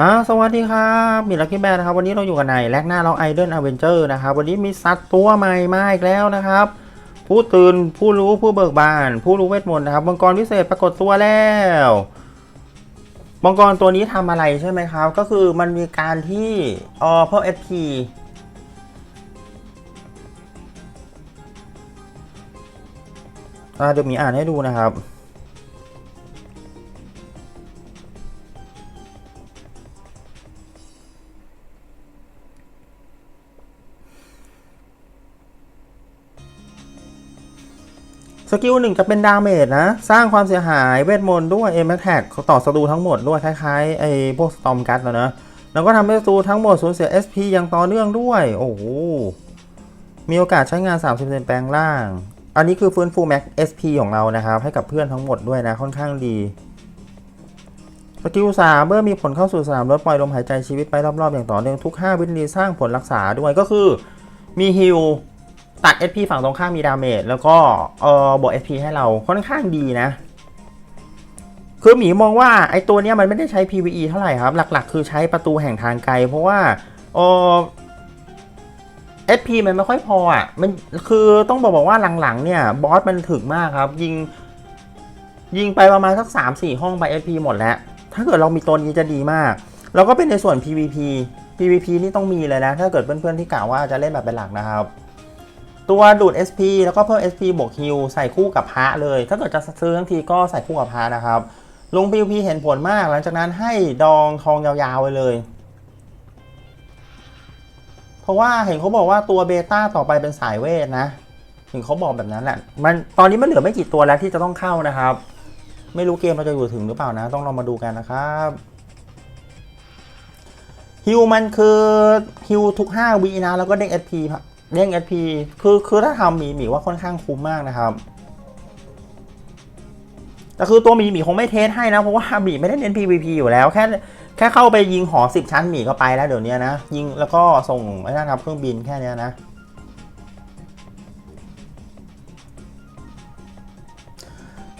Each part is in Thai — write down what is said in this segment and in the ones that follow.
ฮะสวัสดีครับมีลัคกี้แบร์นะครับ วันนี้เราอยู่กันในแลกหน้าเราไอเดนอเวนเจอร์นะครับ วันนี้มีสัตว์ตัวใหม่มาอีกแล้วนะครับ ผู้ตื่นผู้รู้ผู้เบิกบาน ผู้รู้เวทมนต์นะครับมังกรพิเศษปรากฏตัวแล้วมังกรตัวนี้ทำอะไรใช่ไหมครับ ก็คือมันมีการที่ออเพิ่ม SP อ่าเดี๋ยวมีอ่านให้ดูนะครับ กิลหนึ่งจะเป็นดาเมจนะ สร้างความเสียหายเวทมนต์ด้วยเอ m ม t ท็กต่อศัตรูทั้งหมดด้วยคล้ายๆไอ้พวกสตอมกั t แล้วนะแล้วก็ทำให้ศัตรูทั้งหมดสูญเสีย SP อย่างต่อเนื่องด้วย โอ้โหมีโอกาสใช้งาน 30%แปลงล่าง อันนี้คือฟื้นฟูแม็ก SP ของเรานะครับ ให้กับเพื่อนทั้งหมดด้วยนะค่อนข้างดีสกิลสามเมื่อมีผลเข้าสู่สนามลดปล่อยลมหายใจชีวิตไปรอบๆอย่างต่อเนื่องทุก 5 วินาทีสร้างผลรักษาด้วยก็คือมีฮิล ตัด SP ฝั่งตรงข้ามมีดาเมจแล้วก็เออบวก SP ให้เราค่อนข้างดีนะ คือหมีมองว่าไอตัวเนี้ยมันไม่ได้ใช้ PVE เท่าไหร่ครับ หลักๆ คือใช้ประตูแห่งทางไกล เพราะว่าเออ SP มันไม่ค่อยพออะมันคือต้องบอกบอกว่าหลังๆ เนี่ยบอสมันถึกมากครับ ยิง ยิงไปประมาณสัก 3-4 ห้องไป SP หมดแล้ว ถ้าเกิดเรามีตัวนี้จะดีมาก แล้วก็เป็นในส่วน PVP PVP นี่ต้องมีเลยนะ ถ้าเกิดเพื่อนๆที่กล่าวว่าจะเล่นแบบเป็นหลักนะครับ ตัวดูด SP แล้วก็เพิ่ม SP บวกฮิลใส่คู่กับพระเลย ถ้าเกิดจะซื้อทั้งทีก็ใส่คู่กับพระนะครับ ลง PVP เห็นผลมาก หลังจากนั้นให้ดองทองยาวๆไปเลย เพราะว่าเห็นเขาบอกว่าตัวเบต้าต่อไปเป็นสายเวทนะเห็นเขาบอกแบบนั้นแหละมันตอนนี้มันเหลือไม่กี่ตัวแล้วที่จะต้องเข้านะครับ ไม่รู้เกมเราจะอยู่ถึงหรือเปล่านะ ต้องลองมาดูกันนะครับฮิวมันคือฮิวทุก 5วีนะแล้วก็เด้ง SP เด้ง SP คือคือถ้าทำหมีหมีว่าค่อนข้างคุ้มมากนะครับแต่คือตัวหมีหมีคงไม่เทสให้นะ เพราะว่าหมีไม่ได้เน้น PVP อยู่แล้ว แค่แค่เข้าไปยิงหอสิบชั้นหมีก็ไปแล้วเดี๋ยวนี้นะ ยิงแล้วก็ส่งไอ้นั่นครับเครื่องบินแค่นี้นะ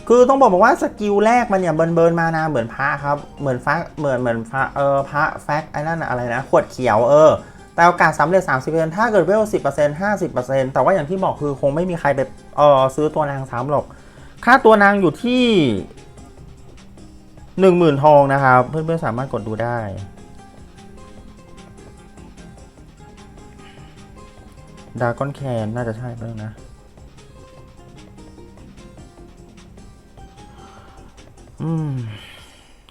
คือต้องบอกบอกว่าสกิลแรกมันเนี่ยเบิร์นเบิร์นมานาเหมือนพระครับ เหมือนฟ้าเหมือนเหมือนพระเออพระแฟกไอ้นั่นอะไรนะขวดเขียวเออ แต่โอกาสสำเร็จ 30%ถ้าเกิดเวล 10% 50%แต่ว่าอย่างที่บอกคือคงไม่มีใครไปเออซื้อตัวนางซ้ำหรอก ค่าตัวนางอยู่ที่ 10,000 ทองนะครับ เพื่อนๆสามารถกดดูได้ ดาก้อนแคนน่าจะใช่เพื่อนนะอืม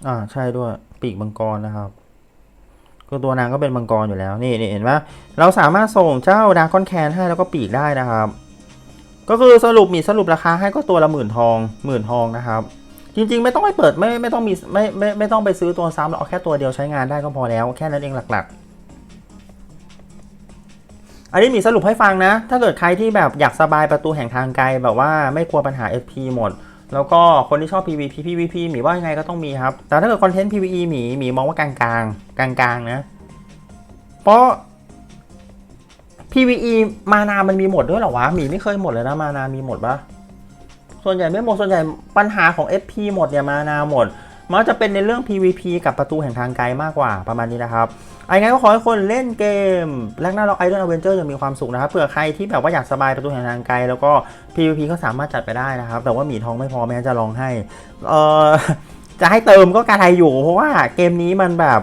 อ่า ใช่ด้วย ปีกมังกรนะครับ ก็ตัวนางก็เป็นมังกรอยู่แล้วนี่นี่เห็นไหมเราสามารถส่งเจ้าดากอนแคนให้แล้วก็ปีกได้นะครับ ก็คือสรุปมีสรุปราคาให้ก็ตัวละหมื่นทองหมื่นทองนะครับ จริงๆ ไม่ต้องไปเปิดไม่ไม่ต้องมีไม่ไม่ไม่ต้องไปซื้อตัวซ้ำเราเอาแค่ตัวเดียวใช้งานได้ก็พอแล้วแค่นั้นเองหลัก ๆอันนี้มีสรุปให้ฟังนะ ถ้าเกิดใครที่แบบอยากสบายประตูแห่งทางไกลแบบว่าไม่กลัวปัญหา FP หมด แล้วก็คนที่ชอบ PVP PVP หมีว่ายังไงก็ต้องมีครับ แต่ถ้าเกิดคอนเทนต์ PVE หมีหมีมองว่ากลางกลางกลางๆนะ เพราะ PVE มานามันมีหมดด้วยหรอวะหมีไม่เคยหมดเลยนะมานามีหมดปะส่วนใหญ่ไม่หมดส่วนใหญ่ปัญหาของ FP หมดเนี่ยมานาหมด มันจะเป็นในเรื่อง PVP กับประตูแห่งทางไกลมากกว่าประมาณนี้นะครับไอ้ไงก็ขอให้คนเล่นเกมแลกหน้าล็อกไอดอลอเวนเจอร์ยังมีความสุขนะครับเผื่อใครที่แบบว่าอยากสบายประตูแห่งทางไกล แล้วก็ PVP ก็สามารถจัดไปได้นะครับ แต่ว่าหมีทองไม่พอแม้จะลองให้เออจะให้เติมก็กระไรอยู่ เพราะว่าเกมนี้มันแบบ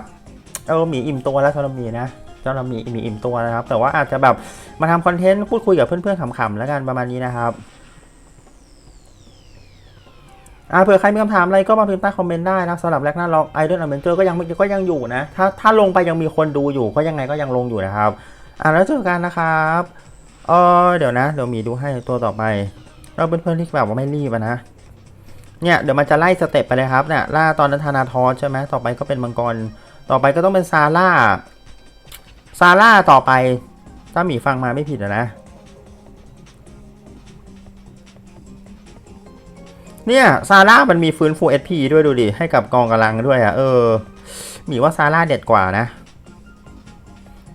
เออหมีอิ่มตัวแล้วสำหรับหมีนะสำหรับหมีหมีอิ่มตัวนะครับ แต่ว่าอาจจะแบบมาทำคอนเทนต์พูดคุยกับเพื่อนๆขำๆแล้วกันประมาณนี้นะครับ อ่าเผื่อใครมีคำถามอะไรก็มาพิมพ์ใต้คอมเมนต์ได้นะสำหรับแรกหน้าล็อกไอเดอลอเวนเจอร์ก็ยังก็ยังอยู่นะ ถ้าถ้าลงไปยังมีคนดูอยู่ก็ยังไงก็ยังลงอยู่นะครับ อ่าแล้วเจอกันนะครับเออเดี๋ยวนะ เดี๋ยวมีดูให้ตัวต่อไป เราเป็นเพื่อนที่แบบว่าไม่รีบนะเนี่ยเดี๋ยวมันจะไล่สเต็ปไปเลยครับเนี่ยล่าตอนนั้นธนาทรใช่ไหมต่อไปก็เป็นมังกรต่อไปก็ต้องเป็นซาร่าซาร่าต่อไปถ้าหมีฟังมาไม่ผิดนะ เนี่ยซาร่ามันมีฟื้นฟู SP ด้วยดูดิ ให้กับกองกำลังด้วยอะ่ะ เออหมีว่าซาร่าเด็ดกว่านะ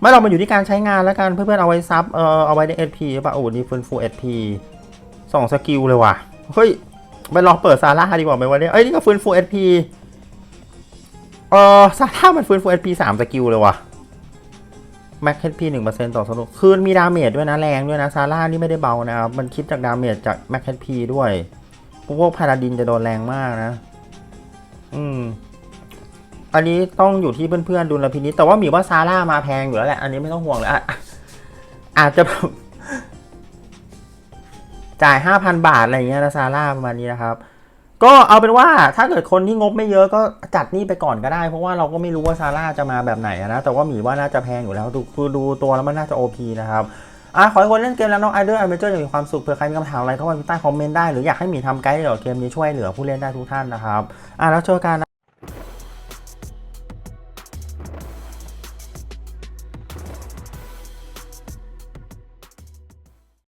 ม่เรามาอยู่ที่การใช้งานแล้วกันเพื่อนๆเอาไว้ซับเออเอาไว้ใน SP ป่ะโอ้นี่ฟื้นฟู SP สองสกิลเลยว่ะ เฮ้ยไปลองเปิดซาร่าดีกว่าไหมวันนี้เอ้ยนี่ก็ฟื้นฟู SP เออซาร่ามันฟื้นฟู SP สามสกิลเลยว่ะแม็ก HP หนึ่งเปอร์เซ็นต์ต่อสนุกคือมีดาเมจด้วยนะแรงด้วยนะซาร่านี่ไม่ได้เบานะครับมันคิดจากดาเมจจากแม็ก HP ด้วย พวกพาราดินจะโดนแรงมากนะ อืม อันนี้ต้องอยู่ที่เพื่อนๆดูแลพินิจแต่ว่าหมีว่าซาร่ามาแพงอยู่แล้วแหละ อันนี้ไม่ต้องห่วงเลยอะอาจจะจ่ายห้าพันบาทอะไรเงี้ยนะซาร่าประมาณนี้นะครับ ก็เอาเป็นว่าถ้าเกิดคนที่งบไม่เยอะก็จัดนี่ไปก่อนก็ได้ เพราะว่าเราก็ไม่รู้ว่าซาร่าจะมาแบบไหนนะ แต่ว่าหมีว่าน่าจะแพงอยู่แล้วดูคือดูตัวแล้วมันน่าจะ OP นะครับ อะขอให้คนเล่นเกมแล้วน้องไอเดอร์ไอเมเจอร์อย่มีความสุขเผื่อใครมีคำถามอะไรเข้ามาใต้คอมเมนต์ได้หรืออยากให้หมีทำไกด์เกี่ยวเกมนี้ช่วยเหลือผู้เล่นได้ทุกท่านนะครับอะแล้วเจอกันนะ